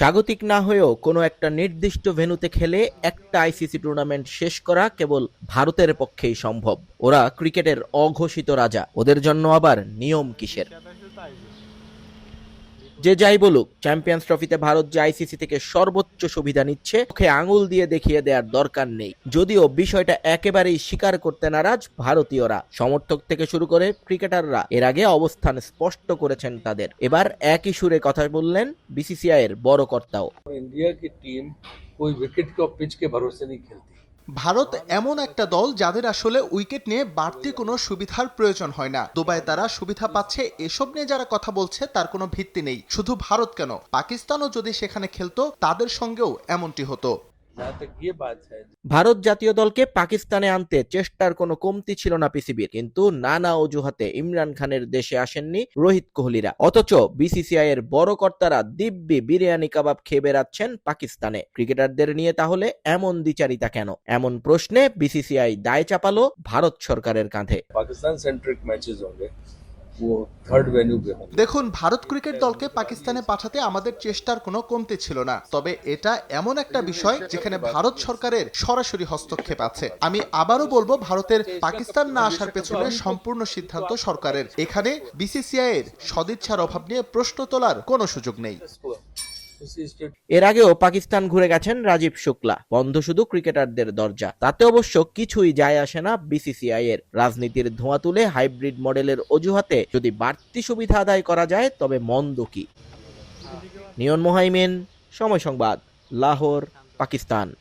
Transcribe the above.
স্বাগতিক না হয়েও কোনো একটা নির্দিষ্ট ভেনুতে খেলে একটা আইসিসি টুর্নামেন্ট শেষ করা কেবল ভারতের পক্ষেই সম্ভব। ওরা ক্রিকেটের অঘোষিত রাজা। ওদের জন্য আবার নিয়ম কিসের? যে যাই বলুক চ্যাম্পিয়ন্স ট্রফিতে ভারত যে আইসিসি থেকে সর্বোচ্চ সুবিধা নিচ্ছে ওকে আঙুল দিয়ে দেখিয়ে দেওয়ার দরকার নেই। যদিও বিষয়টা একেবারেই স্বীকার করতে নারাজ ভারতীয়রা। সমর্থক থেকে শুরু করে ক্রিকেটাররা এর আগে অবস্থান স্পষ্ট করেছেন তাদের। এবার একই সুরে কথা বললেন বিসিসিআই এর বড় কর্তাও। ইন্ডিয়া কি টিম ওই উইকেট কে পিচ কে ভরসে নেই খেলতে ভারত এমন একটা দল যাদের আসলে উইকেট নিয়ে বাড়তি কোনো সুবিধার প্রয়োজন হয় না। দুবাই তারা সুবিধা পাচ্ছে এসব নিয়ে যারা কথা বলছে তার কোনো ভিত্তি নেই। শুধু ভারত কেন? পাকিস্তানও যদি সেখানে খেলতো, তাদের সঙ্গেও এমনটি হতো। ভারত জাতীয় দলকে পাকিস্তানে আনতে চেষ্টার কোনো কমতি ছিল না পিসিবির কিন্তু নানা অজুহাতে ইমরান খানের দেশে আসেননি রোহিত কোহলিরা। অথচ বিসিসিআই এর বড় কর্তারা দিব্যি বিরিয়ানি কাবাব খেয়ে বেড়াচ্ছেন পাকিস্তানে। ক্রিকেটারদের নিয়ে তাহলে এমন দ্বিচারিতা কেন? এমন প্রশ্নে বিসিসিআই দায় চাপালো ভারত সরকারের কাঁধে। পাকিস্তান সেন্ট্রিক ম্যাচেস দেখুন, ভারত ক্রিকেট দলকে পাকিস্তানে পাঠাতে আমাদের চেষ্টার কোনো কমতি ছিল না। তবে এটা এমন একটা বিষয় যেখানে ভারত সরকারের সরাসরি হস্তক্ষেপ আছে। আমি আবারও বলব, ভারতের পাকিস্তান না আসার পেছনে সম্পূর্ণ সিদ্ধান্ত সরকারের। এখানে বিসিসিআই এর সদিচ্ছার অভাব নিয়ে প্রশ্ন তোলার কোনো সুযোগ নেই। এর আগেও পাকিস্তান ঘুরে গেছেন রাজীব শুক্লা। বন্ধ শুধু ক্রিকেটারদের দরজা। তাতে অবশ্য কিছুই যায় আসে না বিসিসিআই এর। রাজনীতির ধোঁয়া তুলে হাইব্রিড মডেলের অজুহাতে যদি বাড়তি সুবিধা আদায় করা যায়, তবে মন্দ কি? নিয়ন মোহাইমেন, সময় সংবাদ, লাহোর, পাকিস্তান।